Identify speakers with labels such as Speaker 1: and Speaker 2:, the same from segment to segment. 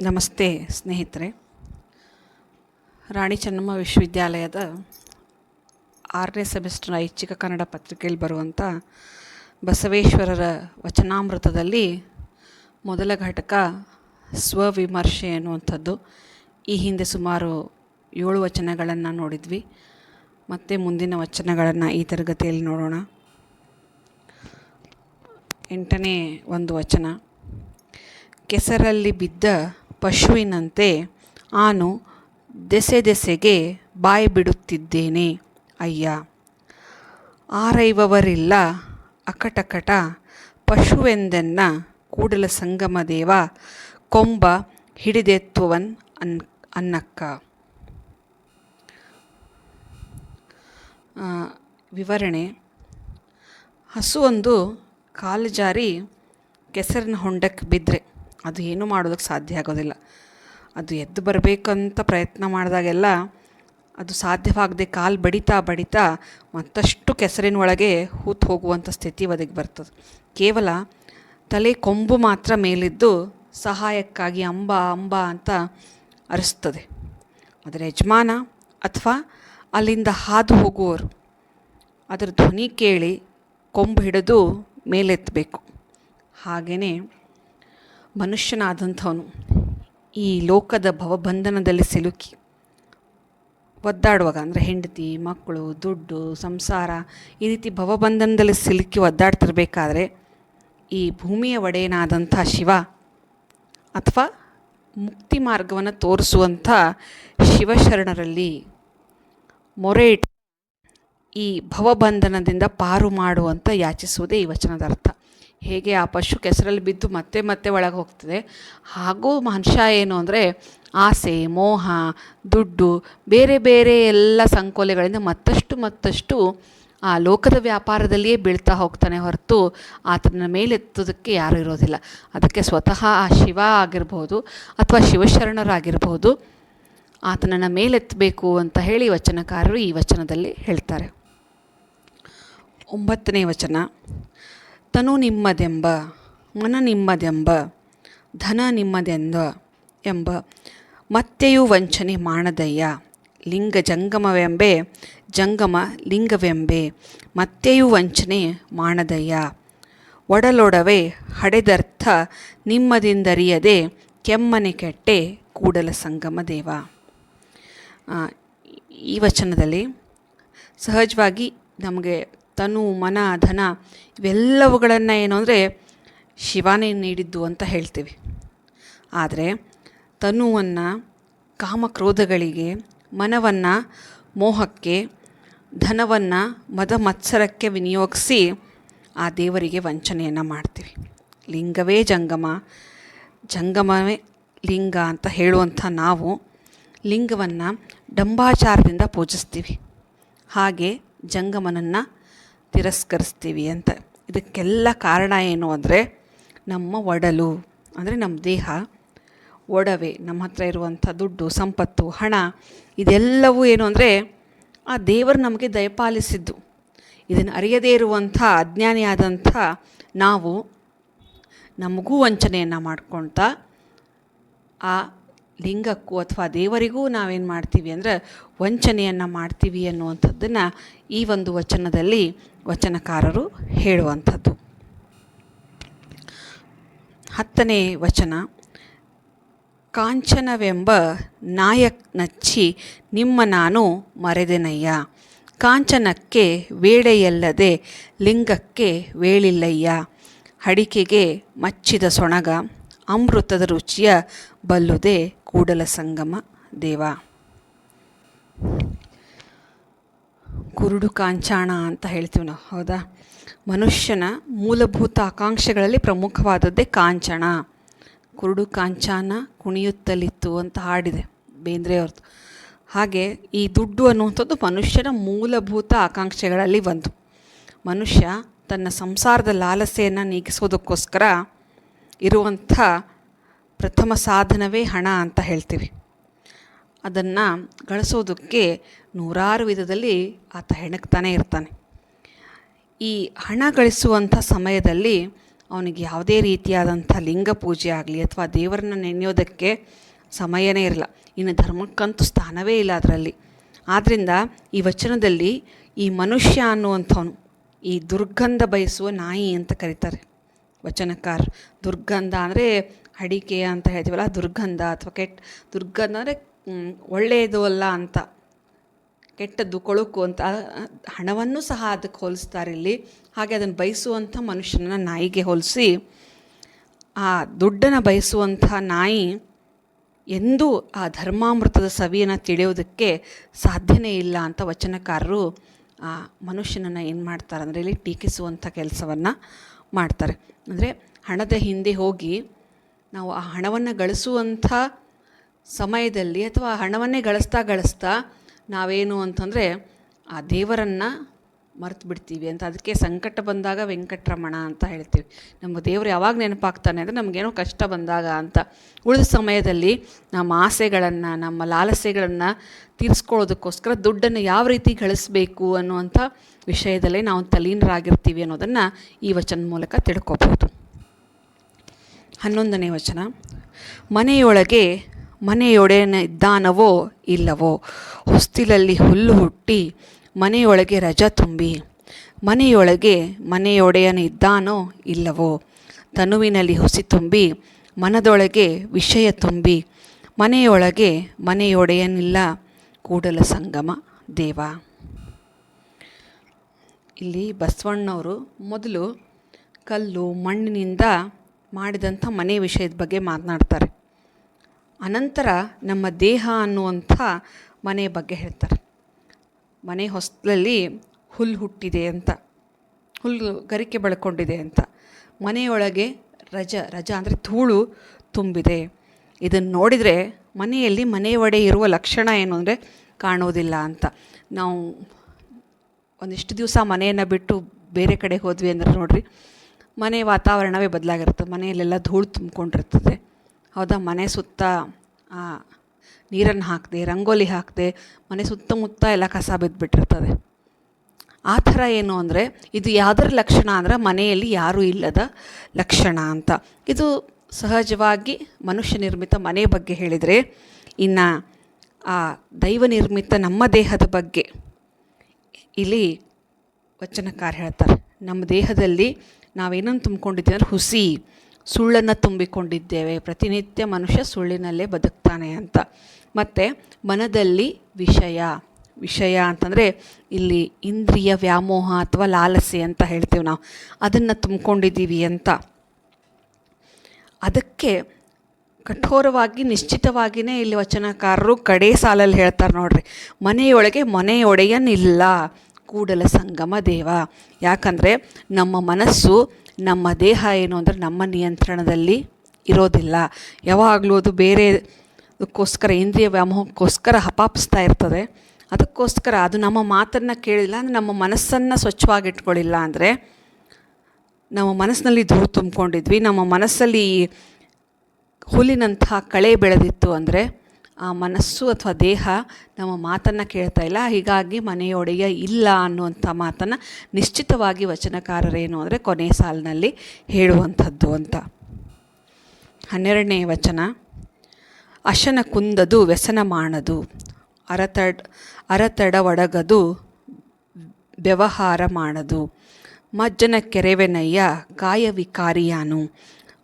Speaker 1: ನಮಸ್ತೆ ಸ್ನೇಹಿತರೆ. ರಾಣಿ ಚೆನ್ನಮ್ಮ ವಿಶ್ವವಿದ್ಯಾಲಯದ ಆರನೇ ಸೆಮಿಸ್ಟರ್ ಐಚ್ಛಿಕ ಕನ್ನಡ ಪತ್ರಿಕೆಯಲ್ಲಿ ಬರುವಂಥ ಬಸವೇಶ್ವರರ ವಚನಾಮೃತದಲ್ಲಿ ಮೊದಲ ಘಟಕ ಸ್ವವಿಮರ್ಶೆ ಅನ್ನುವಂಥದ್ದು ಈ ಹಿಂದೆ ಸುಮಾರು ಏಳು ವಚನಗಳನ್ನು ನೋಡಿದ್ವಿ. ಮತ್ತು ಮುಂದಿನ ವಚನಗಳನ್ನು ಈ ತರಗತಿಯಲ್ಲಿ ನೋಡೋಣ. ಎಂಟನೇ ಒಂದು ವಚನ. ಕೆಸರಲ್ಲಿ ಬಿದ್ದ ಪಶುವಿನಂತೆ ಆನು ದೆಸೆ ದೆಸೆಗೆ ಬಾಯಿ ಬಿಡುತ್ತಿದ್ದೇನೆ ಅಯ್ಯ. ಆರೈವವರಿಲ್ಲ ಅಕಟಕಟ ಪಶುವೆಂದೆನ್ನ ಕೂಡಲ ಸಂಗಮ ದೇವ, ಕೊಂಬ ಹಿಡಿದೆತ್ತುವನ್ ಅನ್, ಅನ್ನಕ್ಕ. ವಿವರಣೆ. ಹಸುವೊಂದು ಕಾಲು ಜಾರಿ ಕೆಸರಿನ ಹೊಂಡಕ್ಕೆ ಬಿದ್ದರೆ ಅದು ಏನೂ ಮಾಡೋದಕ್ಕೆ ಸಾಧ್ಯ ಆಗೋದಿಲ್ಲ. ಅದು ಎದ್ದು ಬರಬೇಕಂತ ಪ್ರಯತ್ನ ಮಾಡಿದಾಗೆಲ್ಲ ಅದು ಸಾಧ್ಯವಾಗದೆ ಕಾಲು ಬಡಿತಾ ಬಡಿತಾ ಮತ್ತಷ್ಟು ಕೆಸರಿನ ಒಳಗೆ ಹೂತು ಹೋಗುವಂಥ ಸ್ಥಿತಿ ಒದಗಿ ಬರ್ತದೆ. ಕೇವಲ ತಲೆ ಕೊಂಬು ಮಾತ್ರ ಮೇಲಿದ್ದು ಸಹಾಯಕ್ಕಾಗಿ ಅಂಬ ಅಂಬ ಅಂತ ಅರಿಸ್ತದೆ. ಅದರ ಯಜಮಾನ ಅಥವಾ ಅಲ್ಲಿಂದ ಹಾದು ಹೋಗುವವರು ಅದರ ಧ್ವನಿ ಕೇಳಿ ಕೊಂಬು ಹಿಡಿದು ಮೇಲೆತ್ತಬೇಕು. ಹಾಗೆಯೇ ಮನುಷ್ಯನಾದಂಥವನು ಈ ಲೋಕದ ಭವಬಂಧನದಲ್ಲಿ ಸಿಲುಕಿ ಒದ್ದಾಡುವಾಗ ಅಂದರೆ ಹೆಂಡತಿ, ಮಕ್ಕಳು, ದುಡ್ಡು, ಸಂಸಾರ ಈ ರೀತಿ ಭವಬಂಧನದಲ್ಲಿ ಸಿಲುಕಿ ಒದ್ದಾಡ್ತಿರ್ಬೇಕಾದ್ರೆ ಈ ಭೂಮಿಯ ಒಡೆಯನಾದಂಥ ಶಿವ ಅಥವಾ ಮುಕ್ತಿ ಮಾರ್ಗವನ್ನು ತೋರಿಸುವಂಥ ಶಿವಶರಣರಲ್ಲಿ ಮೊರೆ ಇಟ್ಟು ಈ ಭವಬಂಧನದಿಂದ ಪಾರು ಮಾಡುವಂಥ ಯಾಚಿಸುವುದೇ ಈ ವಚನದ ಅರ್ಥ. ಹೇಗೆ ಆ ಪಶು ಕೆಸರಲ್ಲಿ ಬಿದ್ದು ಮತ್ತೆ ಮತ್ತೆ ಒಳಗೆ ಹೋಗ್ತದೆ, ಹಾಗೂ ಮನುಷ್ಯ ಏನು ಅಂದರೆ ಆಸೆ, ಮೋಹ, ದುಡ್ಡು, ಬೇರೆ ಬೇರೆ ಎಲ್ಲ ಸಂಕೋಲೆಗಳಿಂದ ಮತ್ತಷ್ಟು ಮತ್ತಷ್ಟು ಆ ಲೋಕದ ವ್ಯಾಪಾರದಲ್ಲಿಯೇ ಬೀಳ್ತಾ ಹೋಗ್ತಾನೆ ಹೊರತು ಆತನ ಮೇಲೆತ್ತೋದಕ್ಕೆ ಯಾರೂ ಇರೋದಿಲ್ಲ. ಅದಕ್ಕೆ ಸ್ವತಃ ಆ ಶಿವ ಆಗಿರ್ಬೋದು ಅಥವಾ ಶಿವಶರಣರಾಗಿರ್ಬೋದು ಆತನನ್ನು ಮೇಲೆತ್ತಬೇಕು ಅಂತ ಹೇಳಿ ವಚನಕಾರರು ಈ ವಚನದಲ್ಲಿ ಹೇಳ್ತಾರೆ. ಒಂಬತ್ತನೇ ವಚನ. ತನು ನಿಮ್ಮದೆಂಬ, ಮನ ನಿಮ್ಮದೆಂಬ, ಧನ ನಿಮ್ಮದೆಂದ ಎಂಬ, ಮತ್ತೆಯೂ ವಂಚನೆ ಮಾಡದಯ್ಯ, ಲಿಂಗ ಜಂಗಮವೆಂಬೆ, ಜಂಗಮ ಲಿಂಗವೆಂಬೆ, ಮತ್ತೆಯೂ ವಂಚನೆ ಮಾಡದಯ್ಯ. ಒಡಲೊಡವೆ ಹಡೆದರ್ಥ ನಿಮ್ಮದಿಂದರಿಯದೆ ಕೆಮ್ಮನೆ ಕೆಟ್ಟೆ ಕೂಡಲ ಸಂಗಮ ದೇವ. ಈ ವಚನದಲ್ಲಿ ಸಹಜವಾಗಿ ನಮಗೆ ತನು, ಮನ, ಧನ ಇವೆಲ್ಲವುಗಳನ್ನು ಏನು ಅಂದರೆ ಶಿವನೇ ನೀಡಿದ್ದು ಅಂತ ಹೇಳ್ತೀವಿ. ಆದರೆ ತನುವನ್ನು ಕಾಮಕ್ರೋಧಗಳಿಗೆ, ಮನವನ್ನು ಮೋಹಕ್ಕೆ, ಧನವನ್ನು ಮದ ಮತ್ಸರಕ್ಕೆ ವಿನಿಯೋಗಿಸಿ ಆ ದೇವರಿಗೆ ವಂಚನೆಯನ್ನು ಮಾಡ್ತೀವಿ. ಲಿಂಗವೇ ಜಂಗಮ, ಜಂಗಮವೇ ಲಿಂಗ ಅಂತ ಹೇಳುವಂಥ ನಾವು ಲಿಂಗವನ್ನು ಡಂಬಾಚಾರದಿಂದ ಪೂಜಿಸ್ತೀವಿ. ಹಾಗೆ ಜಂಗಮನನ್ನು ತಿರಸ್ಕರಿಸ್ತೀವಿ ಅಂತ. ಇದಕ್ಕೆಲ್ಲ ಕಾರಣ ಏನು ಅಂದರೆ ನಮ್ಮ ಒಡಲು, ಅಂದರೆ ನಮ್ಮ ದೇಹ, ಒಡವೆ, ನಮ್ಮ ಹತ್ರ ಇರುವಂಥ ದುಡ್ಡು, ಸಂಪತ್ತು, ಹಣ, ಇದೆಲ್ಲವೂ ಏನು ಅಂದರೆ ಆ ದೇವರು ನಮಗೆ ದಯಪಾಲಿಸಿದ್ದು ಇದನ್ನು ಅರಿಯದೇ ಇರುವಂಥ ಅಜ್ಞಾನಿಯಾದಂಥ ನಾವು ನಮಗೂ ವಂಚನೆಯನ್ನು ಮಾಡ್ಕೊಳ್ತಾ ಆ ಲಿಂಗಕ್ಕೂ ಅಥವಾ ದೇವರಿಗೂ ನಾವೇನು ಮಾಡ್ತೀವಿ ಅಂದರೆ ವಂಚನೆಯನ್ನು ಮಾಡ್ತೀವಿ ಅನ್ನುವಂಥದ್ದನ್ನು ಈ ಒಂದು ವಚನದಲ್ಲಿ ವಚನಕಾರರು ಹೇಳುವಂಥದ್ದು. ಹತ್ತನೇ ವಚನ, ಕಾಂಚನವೆಂಬ ನಾಯಕ್ ನಚ್ಚಿ ನಿಮ್ಮ ನಾನು ಮರೆದೆನಯ್ಯ. ಕಾಂಚನಕ್ಕೆ ವೇಳೆಯಲ್ಲದೆ ಲಿಂಗಕ್ಕೆ ವೇಳಿಲ್ಲಯ್ಯ. ಅಡಿಕೆಗೆ ಮಚ್ಚಿದ ಸೊಣಗ, ಅಮೃತದ ರುಚಿಯ ಬಲ್ಲುದೆ ಕೂಡಲ ಸಂಗಮ ದೇವ. ಕುರುಡು ಕಾಂಚಾಣ ಅಂತ ಹೇಳ್ತೀವಿ ನಾವು, ಹೌದಾ? ಮನುಷ್ಯನ ಮೂಲಭೂತ ಆಕಾಂಕ್ಷೆಗಳಲ್ಲಿ ಪ್ರಮುಖವಾದದ್ದೇ ಕಾಂಚಣ. ಕುರುಡು ಕಾಂಚಾನ ಕುಣಿಯುತ್ತಲಿತ್ತು ಅಂತ ಹಾಡಿದೆ ಬೇಂದ್ರೆಯವ್ರದ್ದು. ಹಾಗೆ ಈ ದುಡ್ಡು ಅನ್ನುವಂಥದ್ದು ಮನುಷ್ಯನ ಮೂಲಭೂತ ಆಕಾಂಕ್ಷೆಗಳಲ್ಲಿ ಒಂದು. ಮನುಷ್ಯ ತನ್ನ ಸಂಸಾರದ ಲಾಲಸೆಯನ್ನು ನೀಗಿಸೋದಕ್ಕೋಸ್ಕರ ಇರುವಂಥ ಪ್ರಥಮ ಸಾಧನವೇ ಹಣ ಅಂತ ಹೇಳ್ತೀವಿ. ಅದನ್ನು ಗಳಿಸೋದಕ್ಕೆ ನೂರಾರು ವಿಧದಲ್ಲಿ ಆತ ಹೆಣಕ್ತಾನೆ ಇರ್ತಾನೆ. ಈ ಹಣ ಗಳಿಸುವಂಥ ಸಮಯದಲ್ಲಿ ಅವನಿಗೆ ಯಾವುದೇ ರೀತಿಯಾದಂಥ ಲಿಂಗ ಪೂಜೆ ಆಗಲಿ ಅಥವಾ ದೇವರನ್ನ ನೆನೆಯೋದಕ್ಕೆ ಸಮಯನೇ ಇರಲ್ಲ. ಇನ್ನು ಧರ್ಮಕ್ಕಂತೂ ಸ್ಥಾನವೇ ಇಲ್ಲ ಅದರಲ್ಲಿ. ಆದ್ದರಿಂದ ಈ ವಚನದಲ್ಲಿ ಈ ಮನುಷ್ಯ ಅನ್ನುವಂಥವನು, ಈ ದುರ್ಗಂಧ ಬಯಸುವ ನಾಯಿ ಅಂತ ಕರೀತಾರೆ. ವಚನಕಾರ, ದುರ್ಗಂಧ ಅಂದರೆ ಅಡಿಕೆ ಅಂತ ಹೇಳ್ತೀವಲ್ಲ, ದುರ್ಗಂಧ ಅಥವಾ ಕೆಟ್ಟ, ದುರ್ಗಂಧ ಅಂದರೆ ಒಳ್ಳೆಯದು ಅಲ್ಲ ಅಂತ, ಕೆಟ್ಟದ್ದು ಕೊಳುಕು ಅಂತ ಹಣವನ್ನು ಸಹ ಅದಕ್ಕೆ ಹೋಲಿಸ್ತಾರೆ ಇಲ್ಲಿ. ಹಾಗೆ ಅದನ್ನು ಬಯಸುವಂಥ ಮನುಷ್ಯನ ನಾಯಿಗೆ ಹೋಲಿಸಿ, ಆ ದುಡ್ಡನ್ನು ಬಯಸುವಂಥ ನಾಯಿ ಎಂದೂ ಆ ಧರ್ಮಾಮೃತದ ಸವಿಯನ್ನು ತಿಳಿಯೋದಕ್ಕೆ ಸಾಧ್ಯನೇ ಇಲ್ಲ ಅಂತ ವಚನಕಾರರು, ಆ ಮನುಷ್ಯನನ್ನು ಏನು ಮಾಡ್ತಾರೆ ಅಂದರೆ ಇಲ್ಲಿ ಟೀಕಿಸುವಂಥ ಕೆಲಸವನ್ನು ಮಾಡ್ತಾರೆ. ಅಂದರೆ ಹಣದ ಹಿಂದೆ ಹೋಗಿ ನಾವು ಆ ಹಣವನ್ನು ಗಳಿಸುವಂಥ ಸಮಯದಲ್ಲಿ ಅಥವಾ ಹಣವನ್ನೇ ಗಳಿಸ್ತಾ ಗಳಿಸ್ತಾ ನಾವೇನು ಅಂತಂದರೆ ಆ ದೇವರನ್ನು ಮರೆತು ಬಿಡ್ತೀವಿ ಅಂತ. ಅದಕ್ಕೆ ಸಂಕಟ ಬಂದಾಗ ವೆಂಕಟರಮಣ ಅಂತ ಹೇಳ್ತೀವಿ. ನಮ್ಮ ದೇವರು ಯಾವಾಗ ನೆನಪಾಗ್ತಾನೆ ಅಂದರೆ ನಮಗೇನೋ ಕಷ್ಟ ಬಂದಾಗ ಅಂತ. ಉಳಿದ ಸಮಯದಲ್ಲಿ ನಮ್ಮ ಆಸೆಗಳನ್ನು, ನಮ್ಮ ಲಾಲಸೆಗಳನ್ನು ತೀರಿಸ್ಕೊಳ್ಳೋದಕ್ಕೋಸ್ಕರ ದುಡ್ಡನ್ನು ಯಾವ ರೀತಿ ಗಳಿಸಬೇಕು ಅನ್ನುವಂಥ ವಿಷಯದಲ್ಲೇ ನಾವು ತಲೀನರಾಗಿರ್ತೀವಿ ಅನ್ನೋದನ್ನು ಈ ವಚನ ಮೂಲಕ ತಿಳ್ಕೊಬೋದು ಹನ್ನೊಂದನೇ ವಚನ. ಮನೆಯೊಳಗೆ ಮನೆಯೊಡೆಯನ ಇದ್ದಾನವೋ ಇಲ್ಲವೋ? ಹೊಸ್ತಿಲಲ್ಲಿ ಹುಲ್ಲು ಹುಟ್ಟಿ ಮನೆಯೊಳಗೆ ರಜ ತುಂಬಿ, ಮನೆಯೊಳಗೆ ಮನೆಯೊಡೆಯನಿದ್ದಾನೋ ಇಲ್ಲವೋ? ತನುವಿನಲ್ಲಿ ಹುಸಿ ತುಂಬಿ, ಮನದೊಳಗೆ ವಿಷಯ ತುಂಬಿ, ಮನೆಯೊಳಗೆ ಮನೆಯೊಡೆಯನಿಲ್ಲ ಕೂಡಲ ಸಂಗಮ ದೇವ. ಇಲ್ಲಿ ಬಸವಣ್ಣವರು ಮೊದಲು ಕಲ್ಲು ಮಣ್ಣಿನಿಂದ ಮಾಡಿದಂಥ ಮನೆ ವಿಷಯದ ಬಗ್ಗೆ ಮಾತನಾಡ್ತಾರೆ. ಅನಂತರ ನಮ್ಮ ದೇಹ ಅನ್ನುವಂಥ ಮನೆ ಬಗ್ಗೆ ಹೇಳ್ತಾರೆ. ಮನೆ ಹೊಸ್ಲಲ್ಲಿ ಹುಲ್ಲು ಹುಟ್ಟಿದೆ ಅಂತ ಹುಲ್ಲು ಗರಿಕೆ ಬೆಳ್ಕೊಂಡಿದೆ ಅಂತ. ಮನೆಯೊಳಗೆ ರಜ ರಜ ಅಂದರೆ ಧೂಳು ತುಂಬಿದೆ. ಇದನ್ನು ನೋಡಿದರೆ ಮನೆಯಲ್ಲಿ ಮನೆ ಒಡೆ ಇರುವ ಲಕ್ಷಣ ಏನು ಅಂದರೆ ಕಾಣೋದಿಲ್ಲ ಅಂತ. ನಾವು ಒಂದಿಷ್ಟು ದಿವಸ ಮನೆಯನ್ನು ಬಿಟ್ಟು ಬೇರೆ ಕಡೆ ಹೋದ್ವಿ ಅಂದರೆ ನೋಡಿರಿ ಮನೆ ವಾತಾವರಣವೇ ಬದಲಾಗಿರ್ತದೆ ಮನೆಯಲ್ಲೆಲ್ಲ ಧೂಳು ತುಂಬಿಕೊಂಡಿರ್ತದೆ. ಹೌದಾ? ಮನೆ ಸುತ್ತ ನೀರನ್ನು ಹಾಕದೆ, ರಂಗೋಲಿ ಹಾಕದೆ, ಮನೆ ಸುತ್ತಮುತ್ತ ಎಲ್ಲ ಕಸ ಬಿದ್ದುಬಿಟ್ಟಿರ್ತದೆ ಆ ಥರ ಏನು ಅಂದರೆ, ಇದು ಯಾವುದರ ಲಕ್ಷಣ ಅಂದರೆ ಮನೆಯಲ್ಲಿ ಯಾರೂ ಇಲ್ಲದ ಲಕ್ಷಣ ಅಂತ. ಇದು ಸಹಜವಾಗಿ ಮನುಷ್ಯ ನಿರ್ಮಿತ ಮನೆ ಬಗ್ಗೆ ಹೇಳಿದರೆ, ಇನ್ನು, ಆ, ದೈವ ನಿರ್ಮಿತ ನಮ್ಮ ದೇಹದ ಬಗ್ಗೆ ಇಲ್ಲಿ ವಚನಕಾರ ಹೇಳ್ತಾರೆ. ನಮ್ಮ ದೇಹದಲ್ಲಿ ನಾವೇನನ್ನು ತುಂಬಿಕೊಂಡಿದ್ದೀವಿ ಅಂದರೆ ಹುಸಿ. ಸುಳ್ಳನ್ನು ತುಂಬಿಕೊಂಡಿದ್ದೇವೆ. ಪ್ರತಿನಿತ್ಯ ಮನುಷ್ಯ ಸುಳ್ಳಿನಲ್ಲೇ ಬದುಕ್ತಾನೆ ಅಂತ. ಮತ್ತು ಮನದಲ್ಲಿ ವಿಷಯ. ವಿಷಯ ಅಂತಂದರೆ ಇಲ್ಲಿ ಇಂದ್ರಿಯ ವ್ಯಾಮೋಹ ಅಥವಾ ಲಾಲಸೆ ಅಂತ ಹೇಳ್ತೀವಿ ನಾವು. ಅದನ್ನು ತುಂಬಿಕೊಂಡಿದ್ದೀವಿ ಅಂತ. ಅದಕ್ಕೆ ಕಠೋರವಾಗಿ ನಿಶ್ಚಿತವಾಗಿಯೇ ಇಲ್ಲಿ ವಚನಕಾರರು ಕಡೆ ಸಾಲಲ್ಲಿ ಹೇಳ್ತಾರೆ ನೋಡ್ರಿ. ಮನೆಯೊಳಗೆ ಮನೆಯೊಡೆಯನಿಲ್ಲ. ಕೂಡಲ ಸಂಗಮ ದೇವ. ಯಾಕಂದರೆ ನಮ್ಮ ಮನಸ್ಸು ನಮ್ಮ ದೇಹ ಏನು ಅಂದರೆ ನಮ್ಮ ನಿಯಂತ್ರಣದಲ್ಲಿ ಇರೋದಿಲ್ಲ. ಯಾವಾಗಲೂ ಅದು ಬೇರೆ ಅದಕ್ಕೋಸ್ಕರ ಇಂದ್ರಿಯ ವ್ಯಾಮೋಹಕ್ಕೋಸ್ಕರ ಹಪಾಪಿಸ್ತಾ ಇರ್ತದೆ. ಅದಕ್ಕೋಸ್ಕರ ಅದು ನಮ್ಮ ಮಾತನ್ನು ಕೇಳಿಲ್ಲ ಅಂದರೆ ನಮ್ಮ ಮನಸ್ಸನ್ನು ಸ್ವಚ್ಛವಾಗಿಟ್ಕೊಳ್ಳಿಲ್ಲ ಅಂದರೆ ನಮ್ಮ ಮನಸ್ಸಿನಲ್ಲಿ ಧೂಳು ತುಂಬಿಕೊಂಡಿದ್ವಿ. ನಮ್ಮ ಮನಸ್ಸಲ್ಲಿ ಹುಲ್ಲಿನಂತಹ ಕಳೆ ಬೆಳೆದಿತ್ತು ಅಂದರೆ ಮನಸ್ಸು ಅಥವಾ ದೇಹ ನಮ್ಮ ಮಾತನ್ನು ಕೇಳ್ತಾ ಇಲ್ಲ. ಹೀಗಾಗಿ ಮನೆಯೊಡೆಯ ಇಲ್ಲ ಅನ್ನುವಂಥ ಮಾತನ್ನು ನಿಶ್ಚಿತವಾಗಿ ವಚನಕಾರರೇನು ಅಂದರೆ ಕೊನೆ ಸಾಲಿನಲ್ಲಿ ಹೇಳುವಂಥದ್ದು ಅಂತ. ಹನ್ನೆರಡನೇ ವಚನ, ಅಶನ ಕುಂದದು ವ್ಯಸನ ಮಾಡದು ಅರತಡ್ ಅರತಡ ಒಡಗದು ವ್ಯವಹಾರ ಮಾಡದು ಮಜ್ಜನ ಕೆರೆವೆನಯ್ಯ ಕಾಯವಿಕಾರಿಯಾನು,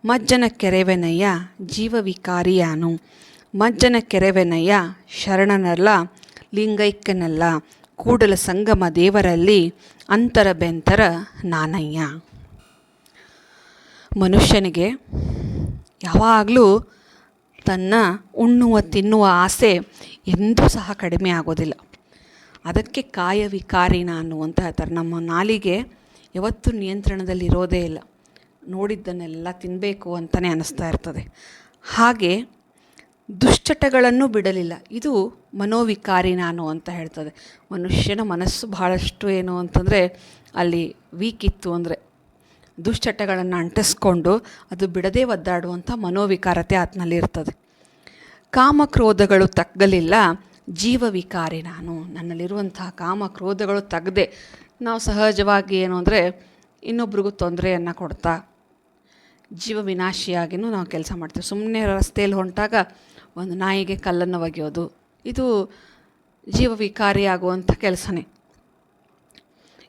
Speaker 1: ಮಜ್ಜನ ಕೆರೆವೆನಯ್ಯ ಜೀವ ಮಜ್ಜನ ಕೆರೆವೆನಯ್ಯ ಶರಣನಲ್ಲ ಲಿಂಗೈಕ್ಯನಲ್ಲ ಕೂಡಲ ಸಂಗಮ ದೇವರಲ್ಲಿ ಅಂತರ ಬೆಂತರ ನಾನಯ್ಯ. ಮನುಷ್ಯನಿಗೆ ಯಾವಾಗಲೂ ತನ್ನ ಉಣ್ಣುವ, ತಿನ್ನುವ ಆಸೆ ಎಂದೂ ಸಹ ಕಡಿಮೆ ಆಗೋದಿಲ್ಲ. ಅದಕ್ಕೆ ಕಾಯ ಅನ್ನುವಂಥ ಹೇಳ್ತಾರೆ. ನಮ್ಮ ನಾಲಿಗೆ ಯಾವತ್ತೂ ನಿಯಂತ್ರಣದಲ್ಲಿ ಇರೋದೇ ಇಲ್ಲ. ನೋಡಿದ್ದನ್ನೆಲ್ಲ ತಿನ್ನಬೇಕು ಅಂತಲೇ ಅನ್ನಿಸ್ತಾ ಇರ್ತದೆ. ಹಾಗೆ ದುಶ್ಚಟಗಳನ್ನು ಬಿಡಲಿಲ್ಲ. ಇದು ಮನೋವಿಕಾರಿ ನಾನು ಅಂತ ಹೇಳ್ತದೆ. ಮನುಷ್ಯನ ಮನಸ್ಸು ಭಾಳಷ್ಟು ಏನು ಅಂತಂದರೆ ಅಲ್ಲಿ ವೀಕ್ ಇತ್ತು ಅಂದರೆ ದುಶ್ಚಟಗಳನ್ನು ಅಂಟಿಸ್ಕೊಂಡು ಅದು ಬಿಡದೇ ಒದ್ದಾಡುವಂಥ ಮನೋವಿಕಾರತೆ ಆತನಲ್ಲಿ ಇರ್ತದೆ. ಕಾಮಕ್ರೋಧಗಳು ತಗ್ಗಲಿಲ್ಲ. ಜೀವವಿಕಾರಿ ನಾನು. ನನ್ನಲ್ಲಿರುವಂತಹ ಕಾಮಕ್ರೋಧಗಳು ತಗದೆ. ನಾವು ಸಹಜವಾಗಿ ಏನು ಅಂದರೆ ಇನ್ನೊಬ್ರಿಗೂ ತೊಂದರೆಯನ್ನು ಕೊಡ್ತಾ ಜೀವ ವಿನಾಶಿಯಾಗಿಯೂ ನಾವು ಕೆಲಸ ಮಾಡ್ತೀವಿ. ಸುಮ್ಮನೆ ರಸ್ತೆಯಲ್ಲಿ ಹೊಂಟಾಗ ಒಂದು ನಾಯಿಗೆ ಕಲ್ಲನ್ನು ಒಗೆಯೋದು. ಇದು ಜೀವವಿಕಾರಿಯಾಗುವಂಥ ಕೆಲಸನೇ.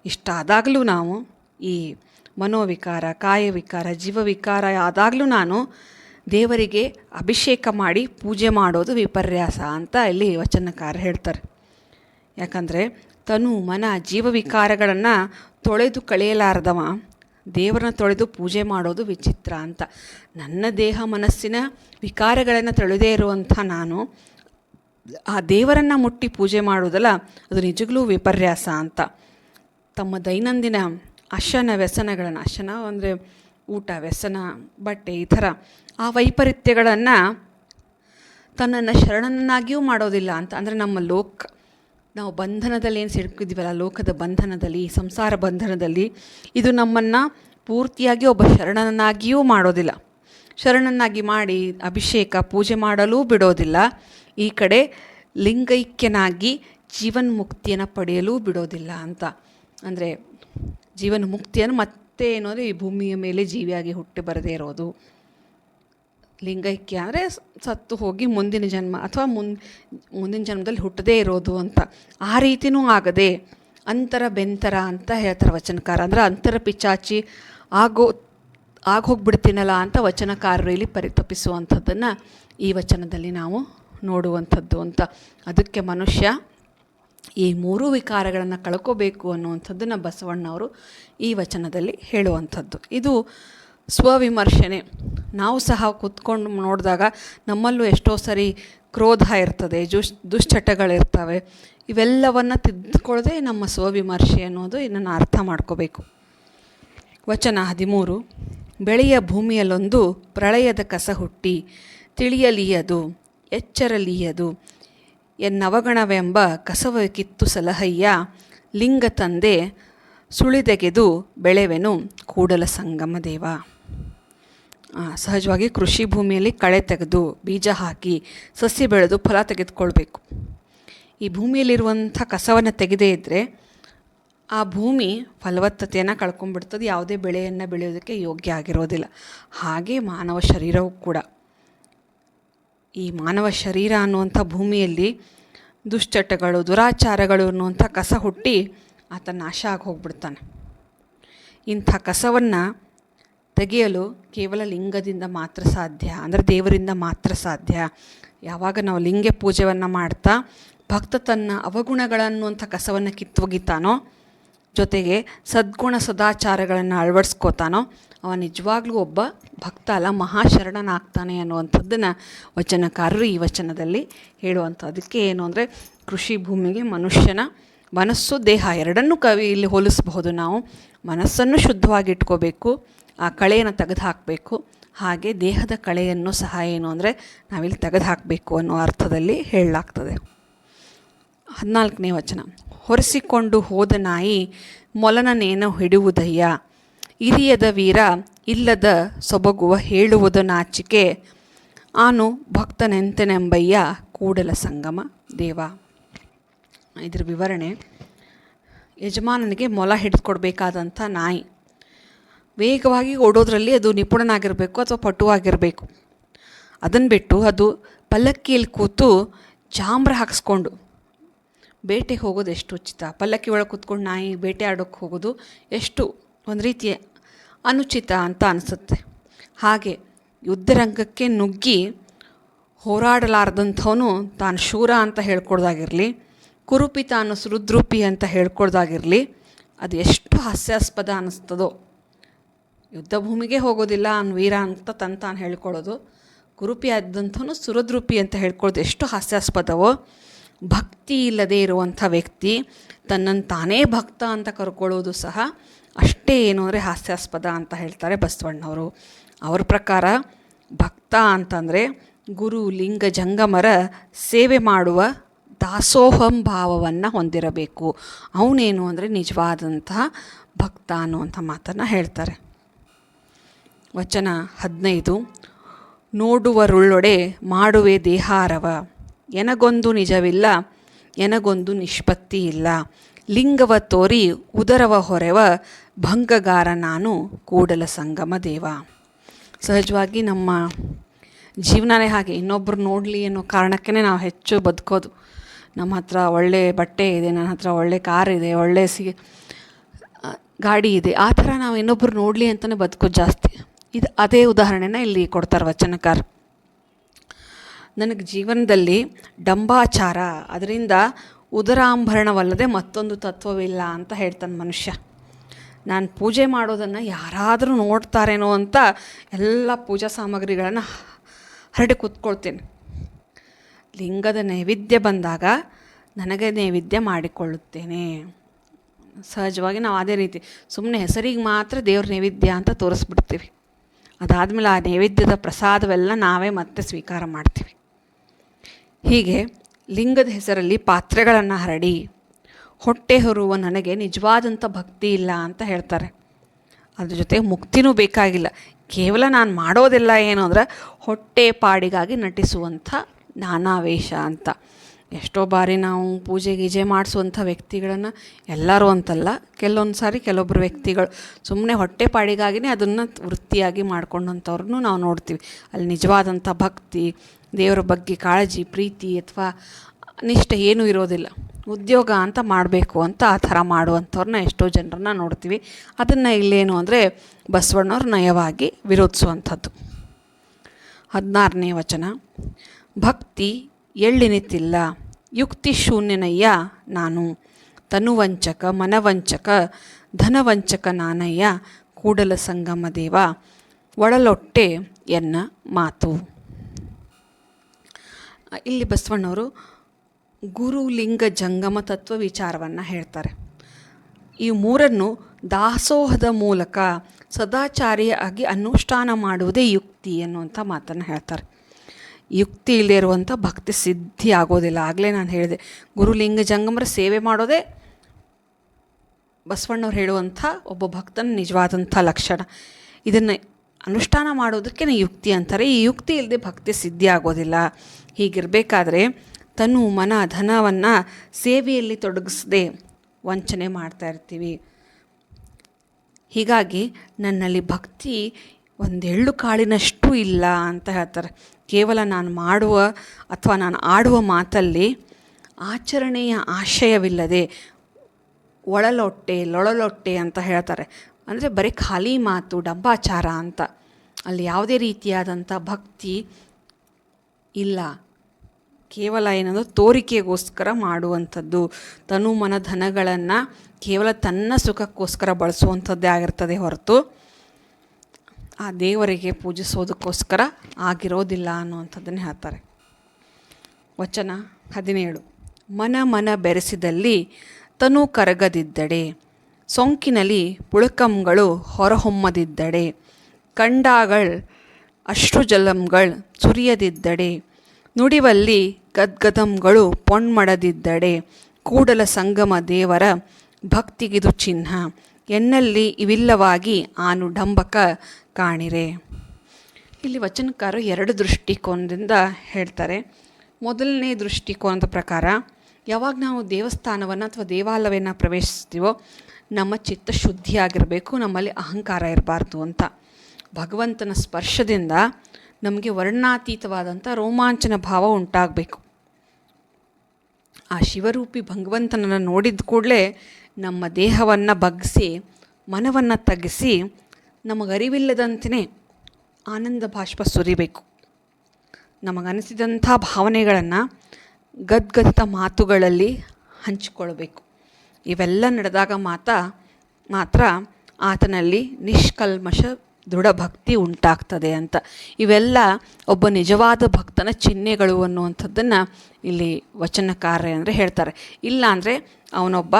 Speaker 1: ಇಷ್ಟಾದಾಗಲೂ ನಾವು ಈ ಮನೋವಿಕಾರ, ಕಾಯವಿಕಾರ, ಜೀವವಿಕಾರ ಆದಾಗಲೂ ನಾನು ದೇವರಿಗೆ ಅಭಿಷೇಕ ಮಾಡಿ ಪೂಜೆ ಮಾಡೋದು ವಿಪರ್ಯಾಸ ಅಂತ ಇಲ್ಲಿ ವಚನಕಾರ ಹೇಳ್ತಾರೆ. ಯಾಕಂದರೆ ತನು ಮನ ಜೀವವಿಕಾರಗಳನ್ನು ತೊಳೆದು ಕಳೆಯಲಾರದವ. ದೇವರನ್ನ ತೊಳೆದು ಪೂಜೆ ಮಾಡೋದು ವಿಚಿತ್ರ ಅಂತ. ನನ್ನ ದೇಹ ಮನಸ್ಸಿನ ವಿಕಾರಗಳನ್ನು ತೊಳೆದೇ ಇರುವಂಥ ನಾನು ಆ ದೇವರನ್ನು ಮುಟ್ಟಿ ಪೂಜೆ ಮಾಡೋದಲ್ಲ, ಅದು ನಿಜಕ್ಕೂ ವಿಪರ್ಯಾಸ ಅಂತ. ತಮ್ಮ ದೈನಂದಿನ ಅಶನ ವ್ಯಸನಗಳನ್ನು, ಅಶನ ಅಂದರೆ ಊಟ, ವ್ಯಸನ, ಬಟ್ಟೆ ಈ ಥರ ಆ ವೈಪರೀತ್ಯಗಳನ್ನು ತನ್ನನ್ನು ಶರಣನನ್ನಾಗಿಯೂ ಮಾಡೋದಿಲ್ಲ ಅಂತ. ಅಂದರೆ ನಮ್ಮ ಲೋಕ ನಾವು ಬಂಧನದಲ್ಲಿ ಏನು ಸಿಡ್ಕಿದ್ದೀವಲ್ಲ ಲೋಕದ ಬಂಧನದಲ್ಲಿ ಸಂಸಾರ ಬಂಧನದಲ್ಲಿ, ಇದು ನಮ್ಮನ್ನು ಪೂರ್ತಿಯಾಗಿ ಒಬ್ಬ ಶರಣನನ್ನಾಗಿಯೂ ಮಾಡೋದಿಲ್ಲ. ಶರಣನಾಗಿ ಮಾಡಿ ಅಭಿಷೇಕ, ಪೂಜೆ ಮಾಡಲೂ ಬಿಡೋದಿಲ್ಲ. ಈ ಕಡೆ ಲಿಂಗೈಕ್ಯನಾಗಿ ಜೀವನ್ಮುಕ್ತಿಯನ್ನು ಪಡೆಯಲೂ ಬಿಡೋದಿಲ್ಲ ಅಂತ. ಅಂದರೆ ಜೀವನ್ಮುಕ್ತಿಯನ್ನು ಮತ್ತೆ ಏನು ಈ ಭೂಮಿಯ ಮೇಲೆ ಜೀವಿಯಾಗಿ ಹುಟ್ಟಿ ಬರದೇ ಇರೋದು. ಲಿಂಗೈಕ್ಯ ಅಂದರೆ ಸತ್ತು ಹೋಗಿ ಮುಂದಿನ ಜನ್ಮ ಅಥವಾ ಮುನ್, ಮುಂದಿನ ಜನ್ಮದಲ್ಲಿ ಹುಟ್ಟದೇ ಇರೋದು ಅಂತ. ಆ ರೀತಿಯೂ ಆಗದೆ ಅಂತರ ಬೆಂತರ ಅಂತ ಹೇಳ್ತಾರೆ ವಚನಕಾರ. ಅಂದ್ರೆ ಅಂತರ ಪಿಚಾಚಿ ಆಗೋ ಆಗ ಹೋಗ್ಬಿಡ್ತೀನಲ್ಲ ಅಂತ ವಚನಕಾರರು ಇಲ್ಲಿ ಪರಿತಪಿಸುವಂಥದ್ದನ್ನು ಈ ವಚನದಲ್ಲಿ ನಾವು ನೋಡುವಂಥದ್ದು ಅಂತ. ಅದಕ್ಕೆ ಮನುಷ್ಯ ಈ ಮೂರು ವಿಕಾರಗಳನ್ನು ಕಳ್ಕೋಬೇಕು ಅನ್ನುವಂಥದ್ದನ್ನು ಬಸವಣ್ಣವರು ಈ ವಚನದಲ್ಲಿ ಹೇಳುವಂಥದ್ದು. ಇದು ಸ್ವವಿಮರ್ಶನೆ. ನಾವು ಸಹ ಕೂತ್ಕೊಂಡು ನೋಡಿದಾಗ ನಮ್ಮಲ್ಲೂ ಎಷ್ಟೋ ಸರಿ ಕ್ರೋಧ ಇರ್ತದೆ ಜುಷ್ ದುಶ್ಚಟಗಳಿರ್ತವೆ. ಇವೆಲ್ಲವನ್ನು ತಿದ್ದುಕೊಳ್ಳದೆ ನಮ್ಮ ಸ್ವವಿಮರ್ಶೆ ಅನ್ನೋದು ಇದನ್ನು ಅರ್ಥ ಮಾಡ್ಕೋಬೇಕು. ವಚನ ಹದಿಮೂರು, ಬೆಳೆಯ ಭೂಮಿಯಲ್ಲೊಂದು ಪ್ರಳಯದ ಕಸ ಹುಟ್ಟಿ, ತಿಳಿಯಲೀಯದು, ಎಚ್ಚರಲೀಯದು ಎನ್ನವಗಣವೆಂಬ ಕಸವ ಕಿತ್ತು ಸಲಹಯ್ಯ, ಲಿಂಗ ತಂದೆ ಸುಳಿದೆಗೆದು ಬೆಳೆವೆನು ಕೂಡಲ ಸಂಗಮ ದೇವ. ಸಹಜವಾಗಿ ಕೃಷಿ ಭೂಮಿಯಲ್ಲಿ ಕಳೆ ತೆಗೆದು ಬೀಜ ಹಾಕಿ ಸಸಿ ಬೆಳೆದು ಫಲ ತೆಗೆದುಕೊಳ್ಬೇಕು. ಈ ಭೂಮಿಯಲ್ಲಿರುವಂಥ ಕಸವನ್ನು ತೆಗೆದೇ ಇದ್ದರೆ ಆ ಭೂಮಿ ಫಲವತ್ತತೆಯನ್ನು ಕಳ್ಕೊಂಡ್ಬಿಡ್ತದೆ, ಯಾವುದೇ ಬೆಳೆಯನ್ನು ಬೆಳೆಯೋದಕ್ಕೆ ಯೋಗ್ಯ ಆಗಿರೋದಿಲ್ಲ. ಹಾಗೆ ಮಾನವ ಶರೀರವೂ ಕೂಡ. ಈ ಮಾನವ ಶರೀರ ಅನ್ನುವಂಥ ಭೂಮಿಯಲ್ಲಿ ದುಶ್ಚಟಗಳು, ದುರಾಚಾರಗಳು ಅನ್ನುವಂಥ ಕಸ ಹುಟ್ಟಿ ಆತ ನಾಶ ಆಗಿ ಹೋಗ್ಬಿಡ್ತಾನೆ ಇಂಥ ಕಸವನ್ನು ತೆಗೆಯಲು ಕೇವಲ ಲಿಂಗದಿಂದ ಮಾತ್ರ ಸಾಧ್ಯ, ಅಂದರೆ ದೇವರಿಂದ ಮಾತ್ರ ಸಾಧ್ಯ. ಯಾವಾಗ ನಾವು ಲಿಂಗ ಪೂಜೆಯನ್ನು ಮಾಡ್ತಾ ಭಕ್ತ ತನ್ನ ಅವಗುಣಗಳನ್ನುವಂಥ ಕಸವನ್ನು ಕಿತ್ತೊಗಿತಾನೋ, ಜೊತೆಗೆ ಸದ್ಗುಣ ಸದಾಚಾರಗಳನ್ನು ಅಳವಡಿಸ್ಕೋತಾನೋ, ಅವ ನಿಜವಾಗ್ಲೂ ಒಬ್ಬ ಭಕ್ತ ಅಲ್ಲ, ಮಹಾಶರಣನಾಗ್ತಾನೆ ಅನ್ನುವಂಥದ್ದನ್ನು ವಚನಕಾರರು ಈ ವಚನದಲ್ಲಿ ಹೇಳುವಂಥ ಅದಕ್ಕೆ ಏನು ಅಂದರೆ, ಕೃಷಿ ಭೂಮಿಗೆ ಮನುಷ್ಯನ ಮನಸ್ಸು ದೇಹ ಎರಡನ್ನೂ ಕವಿ ಇಲ್ಲಿ ಹೋಲಿಸಬಹುದು ನಾವು. ಮನಸ್ಸನ್ನು ಶುದ್ಧವಾಗಿ ಇಟ್ಕೋಬೇಕು ಆ ಕಳೆಯನ್ನು ತೆಗೆದು ಹಾಕಬೇಕು ಹಾಗೆ ದೇಹದ ಕಳೆಯನ್ನು ಸಹ ಏನು ಅಂದರೆ ನಾವಿಲ್ಲಿ ತೆಗೆದು ಹಾಕಬೇಕು ಅನ್ನೋ ಅರ್ಥದಲ್ಲಿ ಹೇಳಲಾಗ್ತದೆ. ಹದಿನಾಲ್ಕನೇ ವಚನ. ಹೊರಿಸಿಕೊಂಡು ಹೋದ ನಾಯಿ ಮೊಲನನೇನು ಹಿಡುವುದಯ್ಯ ಇರಿಯದ ವೀರ ಇಲ್ಲದ ಸೊಬಗುವ ಹೇಳುವುದ ನಾಚಿಕೆ. ಆನು ಭಕ್ತನೆಂತೆನೆಂಬಯ್ಯ ಕೂಡಲ ಸಂಗಮ ದೇವ. ಇದರ ವಿವರಣೆ. ಯಜಮಾನನಿಗೆ ಮೊಲ ಹಿಡಿದುಕೊಡ್ಬೇಕಾದಂಥ ನಾಯಿ. ವೇಗವಾಗಿ ಓಡೋದ್ರಲ್ಲಿ ಅದು ನಿಪುಣನಾಗಿರಬೇಕು ಅಥವಾ ಪಟುವಾಗಿರಬೇಕು. ಅದನ್ನು ಬಿಟ್ಟು ಅದು ಪಲ್ಲಕ್ಕಿಯಲ್ಲಿ ಕೂತು ಚಾಮ್ರ ಹಾಕಿಸ್ಕೊಂಡು ಬೇಟೆಗೆ ಹೋಗೋದು ಎಷ್ಟು ಉಚಿತ? ಪಲ್ಲಕ್ಕಿ ಒಳಗೆ ಕೂತ್ಕೊಂಡು ನಾಯಿ ಬೇಟೆ ಆಡೋಕ್ಕೆ ಹೋಗೋದು ಎಷ್ಟು ಒಂದು ರೀತಿಯ ಅನುಚಿತ ಅಂತ ಅನಿಸುತ್ತೆ. ಹಾಗೆ ಯುದ್ಧರಂಗಕ್ಕೆ ನುಗ್ಗಿ ಹೋರಾಡಲಾರ್ದಂಥವನು ತಾನು ಶೂರ ಅಂತ ಹೇಳ್ಕೊಡ್ದಾಗಿರಲಿ, ಕುರುಪಿ ತಾನು ಸುರುದ್ರೂಪಿ ಅಂತ ಹೇಳ್ಕೊಡ್ದಾಗಿರಲಿ, ಅದು ಎಷ್ಟು ಹಾಸ್ಯಾಸ್ಪದ ಅನ್ನಿಸ್ತದೋ ಯುದ್ಧ ಭೂಮಿಗೆ ಹೋಗೋದಿಲ್ಲ ಅವ್ನು ವೀರ ಅಂತ ತನ್ ತಾನು ಹೇಳ್ಕೊಳ್ಳೋದು. ಕುರುಪಿ ಆದಂಥವನು ಸುರದ್ರೂಪಿ ಅಂತ ಹೇಳ್ಕೊಳ್ಳೋದು ಎಷ್ಟು ಹಾಸ್ಯಾಸ್ಪದವೋ. ಭಕ್ತಿ ಇಲ್ಲದೆ ಇರುವಂಥ ವ್ಯಕ್ತಿ ತನ್ನನ್ನು ತಾನೇ ಭಕ್ತ ಅಂತ ಕರ್ಕೊಳ್ಳೋದು ಸಹ ಅಷ್ಟೇ ಏನು ಅಂದರೆ ಹಾಸ್ಯಾಸ್ಪದ ಅಂತ ಹೇಳ್ತಾರೆ ಬಸವಣ್ಣವರು. ಅವ್ರ ಪ್ರಕಾರ ಭಕ್ತ ಅಂತಂದರೆ ಗುರು, ಲಿಂಗ, ಜಂಗಮರ ಸೇವೆ ಮಾಡುವ ದಾಸೋಹಂ ಭಾವವನ್ನು ಹೊಂದಿರಬೇಕು. ಅವನೇನು ಅಂದರೆ ನಿಜವಾದಂತಹ ಭಕ್ತ ಅನ್ನುವಂಥ ಮಾತನ್ನು ಹೇಳ್ತಾರೆ. ವಚನ ಹದಿನೈದು, ನೋಡುವರುಳ್ಳೊಡೆ ಮಾಡುವೆ ದೇಹಾರವ. ಎನಗೊಂದು ನಿಜವಿಲ್ಲ, ಎನಗೊಂದು ನಿಷ್ಪತ್ತಿ ಇಲ್ಲ. ಲಿಂಗವ ತೋರಿ ಉದರವ ಹೊರೆವ, ಭಂಗಗಾರ ನಾನು ಕೂಡಲ ಸಂಗಮ ದೇವ. ಸಹಜವಾಗಿ ನಮ್ಮ ಜೀವನನೇ ಹಾಗೆ ಇನ್ನೊಬ್ಬರು ನೋಡಲಿ ಅನ್ನೋ ಕಾರಣಕ್ಕೇ ನಾವು ಹೆಚ್ಚು ಬದುಕೋದು. ನಮ್ಮ ಹತ್ರ ಒಳ್ಳೆ ಬಟ್ಟೆ ಇದೆ, ನನ್ನ ಹತ್ರ ಒಳ್ಳೆ ಕಾರ್ ಇದೆ, ಒಳ್ಳೆ ಸಿ ಗಾಡಿ ಇದೆ. ಆ ಥರ ನಾವು ಇನ್ನೊಬ್ಬರು ನೋಡಲಿ ಅಂತಲೇ ಬದುಕೋದು ಜಾಸ್ತಿ. ಇದು ಅದೇ ಉದಾಹರಣೆನ ಇಲ್ಲಿ ಕೊಡ್ತಾರೆ ವಚನಕಾರ. ನನಗೆ ಜೀವನದಲ್ಲಿ ಡಂಬಾಚಾರ, ಅದರಿಂದ ಉದರಾಂಭರಣವಲ್ಲದೆ ಮತ್ತೊಂದು ತತ್ವವಿಲ್ಲ ಅಂತ ಹೇಳ್ತಾನೆ ಮನುಷ್ಯ. ನಾನು ಪೂಜೆ ಮಾಡೋದನ್ನು ಯಾರಾದರೂ ನೋಡ್ತಾರೇನೋ ಅಂತ ಎಲ್ಲ ಪೂಜಾ ಸಾಮಗ್ರಿಗಳನ್ನು ಹರಡಿ ಕೂತ್ಕೊಳ್ತೇನೆ. ಲಿಂಗದ ನೈವೇದ್ಯ ಬಂದಾಗ ನನಗೆ ನೈವೇದ್ಯ ಮಾಡಿಕೊಳ್ಳುತ್ತೇನೆ. ಸಹಜವಾಗಿ ನಾವು ಅದೇ ರೀತಿ ಸುಮ್ಮನೆ ಹೆಸರಿಗೆ ಮಾತ್ರ ದೇವ್ರ ನೈವೇದ್ಯ ಅಂತ ತೋರಿಸ್ಬಿಡ್ತೀವಿ. ಅದಾದಮೇಲೆ ಆ ನೈವೇದ್ಯದ ಪ್ರಸಾದವೆಲ್ಲ ನಾವೇ ಮತ್ತೆ ಸ್ವೀಕಾರ ಮಾಡ್ತೀವಿ. ಹೀಗೆ ಲಿಂಗದ ಹೆಸರಲ್ಲಿ ಪಾತ್ರೆಗಳನ್ನು ಹರಡಿ, ಹೊಟ್ಟೆ ಹೊರುವ ನನಗೆ ನಿಜವಾದಂಥ ಭಕ್ತಿ ಇಲ್ಲ ಅಂತ ಹೇಳ್ತಾರೆ. ಅದ್ರ ಜೊತೆ ಮುಕ್ತಿನೂ ಬೇಕಾಗಿಲ್ಲ. ಕೇವಲ ನಾನು ಮಾಡೋದೆಲ್ಲ ಏನು ಅಂದ್ರೆ ಹೊಟ್ಟೆ ಪಾಡಿಗಾಗಿ ನಟಿಸುವಂಥ ನಾನಾವೇಶ ಅಂತ. ಎಷ್ಟೋ ಬಾರಿ ನಾವು ಪೂಜೆ ಗೀಜೆ ಮಾಡಿಸುವಂಥ ವ್ಯಕ್ತಿಗಳನ್ನು ಎಲ್ಲರೂ ಅಂತಲ್ಲ, ಕೆಲವೊಂದು ಸಾರಿ ಕೆಲವೊಬ್ಬರು ವ್ಯಕ್ತಿಗಳು ಸುಮ್ಮನೆ ಹೊಟ್ಟೆ ಪಾಡಿಗಾಗಿನೇ ಅದನ್ನು ವೃತ್ತಿಯಾಗಿ ಮಾಡ್ಕೊಂಡಂಥವ್ರನ್ನೂ ನಾವು ನೋಡ್ತೀವಿ. ಅಲ್ಲಿ ನಿಜವಾದಂಥ ಭಕ್ತಿ, ದೇವರ ಬಗ್ಗೆ ಕಾಳಜಿ, ಪ್ರೀತಿ ಅಥವಾ ನಿಷ್ಠೆ ಏನೂ ಇರೋದಿಲ್ಲ. ಉದ್ಯೋಗ ಅಂತ ಮಾಡಬೇಕು ಅಂತ ಆ ಥರ ಮಾಡುವಂಥವ್ರನ್ನ ಎಷ್ಟೋ ಜನರನ್ನ ನೋಡ್ತೀವಿ. ಅದನ್ನು ಇಲ್ಲೇನು ಅಂದರೆ ಬಸವಣ್ಣವ್ರು ನಯವಾಗಿ ವಿರೋಧಿಸುವಂಥದ್ದು. ಹದಿನಾರನೇ ವಚನ, ಭಕ್ತಿ ಎಳ್ಳಿನಿತಿಲ್ಲ ಯುಕ್ತಿ ಶೂನ್ಯನಯ್ಯ ನಾನು. ತನುವಂಚಕ, ಮನವಂಚಕ, ಧನವಂಚಕ ನಾನಯ್ಯ, ಕೂಡಲ ಸಂಗಮ ದೇವ, ಒಳಲೊಟ್ಟೆ ಎನ್ನ ಮಾತು. ಇಲ್ಲಿ ಬಸವಣ್ಣವರು ಗುರುಲಿಂಗ ಜಂಗಮ ತತ್ವ ವಿಚಾರವನ್ನು ಹೇಳ್ತಾರೆ. ಈ ಮೂರನ್ನು ದಾಸೋಹದ ಮೂಲಕ ಸದಾಚಾರಿಯಾಗಿ ಅನುಷ್ಠಾನ ಮಾಡುವುದೇ ಯುಕ್ತಿ ಅನ್ನುವಂಥ ಮಾತನ್ನು ಹೇಳ್ತಾರೆ. ಯುಕ್ತಿ ಇಲ್ಲದೆ ಇರುವಂಥ ಭಕ್ತಿ ಸಿದ್ಧಿ ಆಗೋದಿಲ್ಲ. ಆಗಲೇ ನಾನು ಹೇಳಿದೆ, ಗುರುಲಿಂಗ ಜಂಗಮರ ಸೇವೆ ಮಾಡೋದೇ ಬಸವಣ್ಣವ್ರು ಹೇಳುವಂಥ ಒಬ್ಬ ಭಕ್ತನ ನಿಜವಾದಂಥ ಲಕ್ಷಣ. ಇದನ್ನು ಅನುಷ್ಠಾನ ಮಾಡೋದಕ್ಕೆ ಯುಕ್ತಿ ಅಂತಾರೆ. ಈ ಯುಕ್ತಿ ಇಲ್ಲದೆ ಭಕ್ತಿ ಸಿದ್ಧಿ ಆಗೋದಿಲ್ಲ. ಹೀಗಿರಬೇಕಾದ್ರೆ ತನು ಮನ ಧನವನ್ನು ಸೇವೆಯಲ್ಲಿ ತೊಡಗಿಸದೆ ವಂಚನೆ ಮಾಡ್ತಾ ಇರ್ತೀವಿ. ಹೀಗಾಗಿ ನನ್ನಲ್ಲಿ ಭಕ್ತಿ ಒಂದೆಳ್ಳು ಕಾಳಿನಷ್ಟು ಇಲ್ಲ ಅಂತ ಹೇಳ್ತಾರೆ. ಕೇವಲ ನಾನು ಮಾಡುವ ಅಥವಾ ನಾನು ಆಡುವ ಮಾತಲ್ಲಿ ಆಚರಣೆಯ ಆಶಯವಿಲ್ಲದೆ ಒಳಲೊಟ್ಟೆ, ಲೊಳಲೊಟ್ಟೆ ಅಂತ ಹೇಳ್ತಾರೆ. ಅಂದರೆ ಬರೀ ಖಾಲಿ ಮಾತು ಡಂಬಾಚಾರ ಅಂತ. ಅಲ್ಲಿ ಯಾವುದೇ ರೀತಿಯಾದಂಥ ಭಕ್ತಿ ಇಲ್ಲ. ಕೇವಲ ಏನಂದ್ರೆ ತೋರಿಕೆಗೋಸ್ಕರ ಮಾಡುವಂಥದ್ದು. ತನು ಮನ ಧನಗಳನ್ನು ಕೇವಲ ತನ್ನ ಸುಖಕ್ಕೋಸ್ಕರ ಬಳಸುವಂಥದ್ದೇ ಆಗಿರ್ತದೆ ಹೊರತು ಆ ದೇವರಿಗೆ ಪೂಜಿಸೋದಕ್ಕೋಸ್ಕರ ಆಗಿರೋದಿಲ್ಲ ಅನ್ನುವಂಥದ್ದನ್ನು ಹೇಳ್ತಾರೆ. ವಚನ ಹದಿನೇಳು. ಮನ ಮನ ಬೆರೆಸಿದಲ್ಲಿ ತನು ಕರಗದಿದ್ದಡೆ. ಸೋಂಕಿನಲ್ಲಿ ಪುಳಕಂಗಳು ಹೊರಹೊಮ್ಮದಿದ್ದಡೆ. ಕಂಡಾಗಳ್ ಅಶ್ರುಜಲಂಗಳ್ ಸುರಿಯದಿದ್ದಡೆ. ನುಡಿವಲ್ಲಿ ಗದ್ಗದಂಗಳು ಪೊಣ್ಮಡದಿದ್ದಡೆ. ಕೂಡಲ ಸಂಗಮ ದೇವರ ಭಕ್ತಿಗಿದು ಚಿಹ್ನ. ಎನ್ನಲ್ಲಿ ಇವಿಲ್ಲವಾಗಿ ಆನು ಡಂಬಕ ಕಾಣಿರೆ. ಇಲ್ಲಿ ವಚನಕಾರರು ಎರಡು ದೃಷ್ಟಿಕೋನದಿಂದ ಹೇಳ್ತಾರೆ. ಮೊದಲನೇ ದೃಷ್ಟಿಕೋನದ ಪ್ರಕಾರ, ಯಾವಾಗ ನಾವು ದೇವಸ್ಥಾನವನ್ನು ಅಥವಾ ದೇವಾಲಯವನ್ನು ಪ್ರವೇಶಿಸ್ತೀವೋ, ನಮ್ಮ ಚಿತ್ತ ಶುದ್ಧಿಯಾಗಿರಬೇಕು, ನಮ್ಮಲ್ಲಿ ಅಹಂಕಾರ ಇರಬಾರ್ದು ಅಂತ. ಭಗವಂತನ ಸ್ಪರ್ಶದಿಂದ ನಮಗೆ ವರ್ಣಾತೀತವಾದಂಥ ರೋಮಾಂಚನ ಭಾವ ಉಂಟಾಗಬೇಕು. ಆ ಶಿವರೂಪಿ ಭಗವಂತನನ್ನು ನೋಡಿದ ಕೂಡಲೇ ನಮ್ಮ ದೇಹವನ್ನು ಬಗ್ಗಿಸಿ, ಮನವನ್ನು ತಗ್ಗಿಸಿ ನಮಗರಿವಿಲ್ಲದಂತೆಯೇ ಆನಂದ ಬಾಷ್ಪ ಸುರಿಬೇಕು. ನಮಗನಿಸಿದಂಥ ಭಾವನೆಗಳನ್ನು ಗದ್ಗದಿತ ಮಾತುಗಳಲ್ಲಿ ಹಂಚಿಕೊಳ್ಬೇಕು ಇವೆಲ್ಲ ನಡೆದಾಗ ಮಾತ, ಮಾತ್ರ ಆತನಲ್ಲಿ ನಿಷ್ಕಲ್ಮಶ ದೃಢ ಭಕ್ತಿ ಉಂಟಾಗ್ತದೆ ಅಂತ. ಇವೆಲ್ಲ ಒಬ್ಬ ನಿಜವಾದ ಭಕ್ತನ ಚಿಹ್ನೆಗಳು ಅನ್ನುವಂಥದ್ದನ್ನು ಇಲ್ಲಿ ವಚನಕಾರ ಅಂದರೆ ಹೇಳ್ತಾರೆ. ಇಲ್ಲ ಅಂದರೆ ಅವನೊಬ್ಬ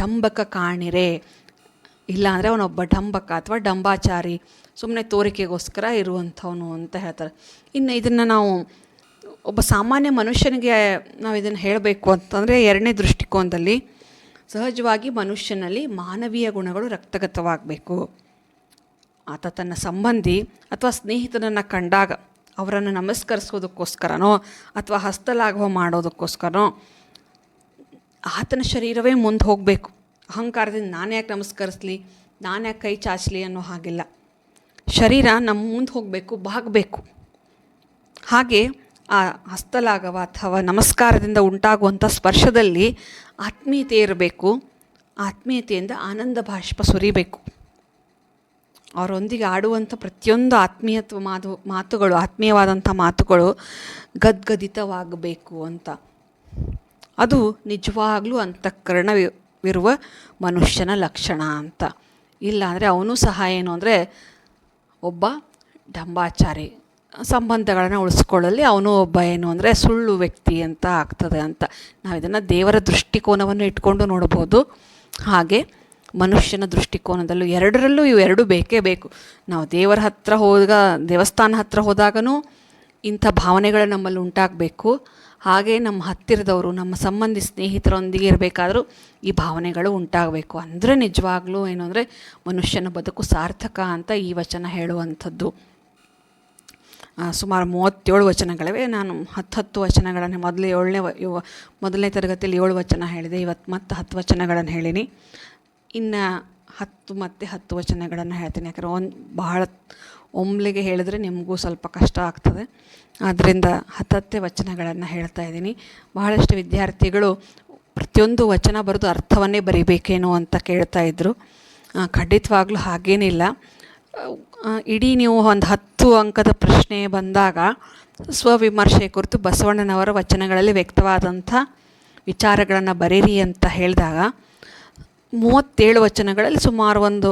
Speaker 1: ಡಂಬಕ ಕಾಣಿರೆ ಇಲ್ಲ ಅಂದರೆ ಅವನೊಬ್ಬ ಡಂಬಕ ಅಥವಾ ಡಂಬಾಚಾರಿ ಸುಮ್ಮನೆ ತೋರಿಕೆಗೋಸ್ಕರ ಇರುವಂಥವನು ಅಂತ ಹೇಳ್ತಾರೆ. ಇನ್ನು ಇದನ್ನು ನಾವು ಒಬ್ಬ ಸಾಮಾನ್ಯ ಮನುಷ್ಯನಿಗೆ ನಾವು ಇದನ್ನು ಹೇಳಬೇಕು ಅಂತಂದರೆ ಎರಡನೇ ದೃಷ್ಟಿಕೋನದಲ್ಲಿ ಸಹಜವಾಗಿ ಮನುಷ್ಯನಲ್ಲಿ ಮಾನವೀಯ ಗುಣಗಳು ರಕ್ತಗತವಾಗಬೇಕು. ಆತ ತನ್ನ ಸಂಬಂಧಿ ಅಥವಾ ಸ್ನೇಹಿತನನ್ನು ಕಂಡಾಗ ಅವರನ್ನು ನಮಸ್ಕರಿಸೋದಕ್ಕೋಸ್ಕರನೋ ಅಥವಾ ಹಸ್ತಲಾಘವ ಮಾಡೋದಕ್ಕೋಸ್ಕರನೋ ಆತನ ಶರೀರವೇ ಮುಂದೆ ಹೋಗಬೇಕು. ಅಹಂಕಾರದಿಂದ ನಾನು ಯಾಕೆ ನಮಸ್ಕರಿಸ್ಲಿ? ನಾನು ಯಾಕೆ ಕೈ ಚಾಚಲಿ ಅನ್ನೋ ಹಾಗಿಲ್ಲ. ಶರೀರ ನಮ್ಮ ಮುಂದೆ ಹೋಗಬೇಕು, ಬಾಗಬೇಕು. ಹಾಗೆ ಆ ಹಸ್ತಲಾಗವ ಅಥವಾ ನಮಸ್ಕಾರದಿಂದ ಉಂಟಾಗುವಂಥ ಸ್ಪರ್ಶದಲ್ಲಿ ಆತ್ಮೀಯತೆ ಇರಬೇಕು. ಆತ್ಮೀಯತೆಯಿಂದ ಆನಂದ ಬಾಷ್ಪ ಸುರಿಬೇಕು. ಅವರೊಂದಿಗೆ ಆಡುವಂಥ ಪ್ರತಿಯೊಂದು ಆತ್ಮೀಯತ್ವ ಮಾತು, ಮಾತುಗಳು ಆತ್ಮೀಯವಾದಂಥ ಮಾತುಗಳು ಗದ್ಗದಿತವಾಗಬೇಕು ಅಂತ. ಅದು ನಿಜವಾಗ್ಲೂ ಅಂತಃಕರಣವಿರುವ ಮನುಷ್ಯನ ಲಕ್ಷಣ ಅಂತ. ಇಲ್ಲ ಅಂದರೆ ಅವನು ಸಹ ಏನು ಅಂದರೆ ಒಬ್ಬ ಡಂಬಾಚಾರಿ ಸಂಬಂಧಗಳನ್ನು ಉಳಿಸ್ಕೊಳ್ಳಲಿ ಅವನು ಒಬ್ಬ ಏನು ಅಂದರೆ ಸುಳ್ಳು ವ್ಯಕ್ತಿ ಅಂತ ಆಗ್ತದೆ ಅಂತ. ನಾವು ಇದನ್ನು ದೇವರ ದೃಷ್ಟಿಕೋನವನ್ನು ಇಟ್ಕೊಂಡು ನೋಡ್ಬೋದು. ಹಾಗೆ ಮನುಷ್ಯನ ದೃಷ್ಟಿಕೋನದಲ್ಲೂ ಎರಡರಲ್ಲೂ ಇವು ಎರಡು ಬೇಕೇ ಬೇಕು. ನಾವು ದೇವರ ಹತ್ರ ಹೋದಾಗ, ದೇವಸ್ಥಾನ ಹತ್ರ ಹೋದಾಗನೂ ಇಂಥ ಭಾವನೆಗಳು ನಮ್ಮಲ್ಲಿ ಉಂಟಾಗಬೇಕು. ಹಾಗೆ ನಮ್ಮ ಹತ್ತಿರದವರು, ನಮ್ಮ ಸಂಬಂಧಿ ಸ್ನೇಹಿತರೊಂದಿಗೆ ಇರಬೇಕಾದ್ರೂ ಈ ಭಾವನೆಗಳು ಉಂಟಾಗಬೇಕು. ಅಂದರೆ ನಿಜವಾಗ್ಲೂ ಏನು ಅಂದರೆ ಮನುಷ್ಯನ ಬದುಕು ಸಾರ್ಥಕ ಅಂತ ಈ ವಚನ ಹೇಳುವಂಥದ್ದು. ಸುಮಾರು ಮೂವತ್ತೇಳು ವಚನಗಳಿವೆ. ನಾನು ಹತ್ತು ಹತ್ತು ವಚನಗಳನ್ನು ಮೊದಲು ಏಳನೇ ವ ಮೊದಲನೇ ತರಗತಿಯಲ್ಲಿ ಏಳು ವಚನ ಹೇಳಿದೆ. ಇವತ್ತು ಮತ್ತೆ ಹತ್ತು ವಚನಗಳನ್ನು ಹೇಳಿನಿ. ಇನ್ನು ಹತ್ತು ಮತ್ತು ಹತ್ತು ವಚನಗಳನ್ನು ಹೇಳ್ತೀನಿ. ಯಾಕಂದರೆ ಒಂದು ಬಹಳ ಒಮ್ಮೆಗೆ ಹೇಳಿದ್ರೆ ನಿಮಗೂ ಸ್ವಲ್ಪ ಕಷ್ಟ ಆಗ್ತದೆ. ಆದ್ದರಿಂದ ಹತ್ತತ್ತೆ ವಚನಗಳನ್ನು ಹೇಳ್ತಾ ಇದ್ದೀನಿ. ಬಹಳಷ್ಟು ವಿದ್ಯಾರ್ಥಿಗಳು ಪ್ರತಿಯೊಂದು ವಚನ ಬರೆದು ಅರ್ಥವನ್ನೇ ಬರಿಬೇಕೇನೋ ಅಂತ ಕೇಳ್ತಾ ಇದ್ದರು ಖಂಡಿತವಾಗ್ಲೂ ಹಾಗೇನಿಲ್ಲ ಇಡೀ ನೀವು ಒಂದು ಹತ್ತು ಅಂಕದ ಪ್ರಶ್ನೆ ಬಂದಾಗ ಸ್ವವಿಮರ್ಶೆ ಕುರಿತು ಬಸವಣ್ಣನವರ ವಚನಗಳಲ್ಲಿ ವ್ಯಕ್ತವಾದಂಥ ವಿಚಾರಗಳನ್ನು ಬರೀರಿ ಅಂತ ಹೇಳಿದಾಗ ಮೂವತ್ತೇಳು ವಚನಗಳಲ್ಲಿ ಸುಮಾರು ಒಂದು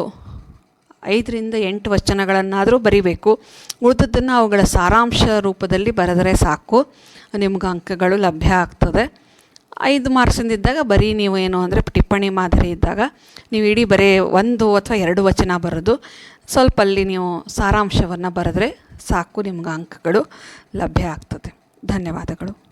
Speaker 1: ಐದರಿಂದ ಎಂಟು ವಚನಗಳನ್ನಾದರೂ ಬರಿಬೇಕು. ಉಳಿದದ್ದನ್ನು ಅವುಗಳ ಸಾರಾಂಶ ರೂಪದಲ್ಲಿ ಬರೆದರೆ ಸಾಕು. ನಿಮ್ಗೆ ಅಂಕಗಳು ಲಭ್ಯ ಆಗ್ತದೆ. ಐದು ಮಾರ್ಕ್ಸಿಂದ ಇದ್ದಾಗ ಬರೀ ನೀವು ಏನು ಅಂದರೆ ಟಿಪ್ಪಣಿ ಮಾದರಿ ಇದ್ದಾಗ ನೀವು ಇಡೀ ಬರೀ ಒಂದು ಅಥವಾ ಎರಡು ವಚನ ಬರೋದು ಸ್ವಲ್ಪ ಅಲ್ಲಿ ನೀವು ಸಾರಾಂಶವನ್ನು ಬರೆದ್ರೆ ಸಾಕು, ನಿಮ್ಗೆ ಅಂಕಗಳು ಲಭ್ಯ ಆಗ್ತದೆ. ಧನ್ಯವಾದಗಳು.